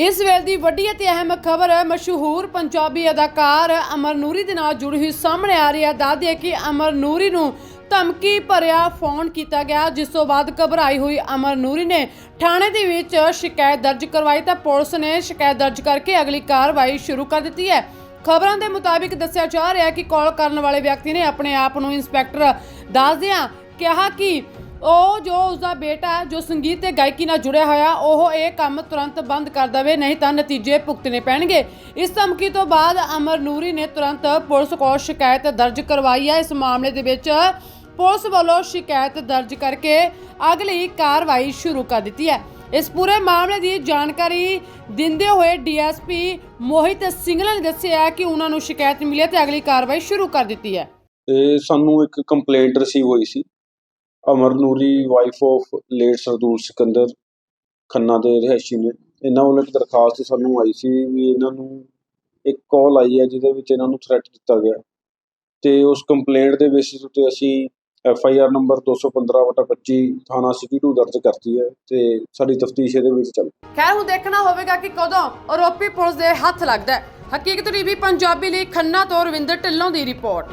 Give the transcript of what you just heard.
ਇਸ ਵੇਲੇ ਦੀ ਵੱਡੀ ਅਤੇ ਅਹਿਮ ਖਬਰ, ਮਸ਼ਹੂਰ ਪੰਜਾਬੀ ਅਦਾਕਾਰ ਅਮਰ ਨੂਰੀ ਦੇ ਨਾਲ ਜੁੜੀ ਹੋਈ ਸਾਹਮਣੇ ਆ ਰਹੀ ਹੈ। ਦੱਸਦੇ ਹੈ ਕਿ ਅਮਰ ਨੂਰੀ ਨੂੰ ਧਮਕੀ ਭਰਿਆ ਫੋਨ ਕੀਤਾ ਗਿਆ, ਜਿਸ ਤੋਂ ਬਾਅਦ ਘਬਰਾਈ ਹੋਈ ਅਮਰ ਨੂਰੀ ਨੇ ਥਾਣੇ ਦੇ ਵਿੱਚ ਸ਼ਿਕਾਇਤ ਦਰਜ ਕਰਵਾਈ ਤਾਂ ਪੁਲਿਸ ਨੇ ਸ਼ਿਕਾਇਤ ਦਰਜ ਕਰਕੇ ਅਗਲੀ ਕਾਰਵਾਈ ਸ਼ੁਰੂ ਕਰ ਦਿੱਤੀ ਹੈ। ਖਬਰਾਂ ਦੇ ਮੁਤਾਬਿਕ ਦੱਸਿਆ ਜਾ ਰਿਹਾ ਹੈ ਕਿ ਕਾਲ ਕਰਨ ਵਾਲੇ ਵਿਅਕਤੀ ਨੇ ਆਪਣੇ ਆਪ ਨੂੰ ਇੰਸਪੈਕਟਰ ਦੱਸਦਿਆਂ ਕਿਹਾ ਕਿ ਉਹ ਜੋ ਉਸਦਾ ਬੇਟਾ ਜੋ ਸੰਗੀਤ ਤੇ ਗਾਇਕੀ ਨਾਲ ਜੁੜਿਆ ਹੋਇਆ, ਉਹ ਇਹ ਕੰਮ ਤੁਰੰਤ ਬੰਦ ਕਰ ਦੇਵੇ, ਨਹੀਂ ਤਾਂ ਨਤੀਜੇ ਭੁਗਤਣੇ ਪੈਣਗੇ। ਇਸ ਧਮਕੀ ਤੋਂ ਬਾਅਦ ਅਮਰ ਨੂਰੀ ਨੇ ਤੁਰੰਤ ਪੁਲਿਸ ਕੋਲ ਸ਼ਿਕਾਇਤ ਦਰਜ ਕਰਵਾਈ ਹੈ। ਇਸ ਮਾਮਲੇ ਦੇ ਵਿੱਚ ਪੁਲਿਸ ਵੱਲੋਂ ਸ਼ਿਕਾਇਤ ਦਰਜ ਕਰਕੇ ਅਗਲੀ ਕਾਰਵਾਈ ਸ਼ੁਰੂ ਕਰ ਦਿੱਤੀ ਹੈ। ਇਸ ਪੂਰੇ ਮਾਮਲੇ ਦੀ ਜਾਣਕਾਰੀ ਦਿੰਦੇ ਹੋਏ ਡੀਐਸਪੀ ਮੋਹਿਤ ਸਿੰਘਲਾ ਨੇ ਦੱਸਿਆ ਕਿ ਉਹਨਾਂ ਨੂੰ ਸ਼ਿਕਾਇਤ ਮਿਲੀ ਤੇ ਅਗਲੀ ਕਾਰਵਾਈ ਸ਼ੁਰੂ ਕਰ ਦਿੱਤੀ ਹੈ। ਤੇ ਸਾਨੂੰ ਇੱਕ ਕੰਪਲੇਂਟ ਰਿਸੀਵ ਹੋਈ ਸੀ। Amar Noori wife of late Sardool Sikandar Khanna ਦੇ ਰਿਹਾਇਸ਼ੀ ਨੇ। ਇਹਨਾਂ ਵੱਲੋਂ ਇੱਕ ਦਰਖਾਸਤ ਸਾਨੂੰ ਆਈ ਸੀ ਵੀ ਇਹਨਾਂ ਨੂੰ ਇੱਕ ਕਾਲ ਆਈ ਹੈ ਜਿਹਦੇ ਵਿੱਚ ਇਹਨਾਂ ਨੂੰ ਥ੍ਰੈਟ ਦਿੱਤਾ ਗਿਆ। ਤੇ ਉਸ ਕੰਪਲੇਂਟ ਦੇ ਬੇਸਿਸ ਉੱਤੇ ਅਸੀਂ ਐਫ ਆਈ ਆਰ ਨੰਬਰ 215/25 ਥਾਣਾ ਸਿਟੀ 2 ਦਰਜ ਕਰਤੀ ਹੈ ਤੇ ਸਾਡੀ ਤਫਤੀਸ਼ ਇਹਦੇ ਵਿੱਚ ਚੱਲ ਖੈਰ, ਹੁਣ ਦੇਖਣਾ ਹੋਵੇਗਾ ਕਿ ਕਦੋਂ ਆਰੋਪੀ ਪੁਲਿਸ ਦੇ ਹੱਥ ਲੱਗਦਾ ਹੈ। ਹਕੀਕਤ ਟੀਵੀ ਪੰਜਾਬੀ ਲਈ ਖੰਨਾ ਤੋਂ ਰਵਿੰਦਰ ਢਿੱਲੋਂ ਦੀ ਰਿਪੋਰਟ।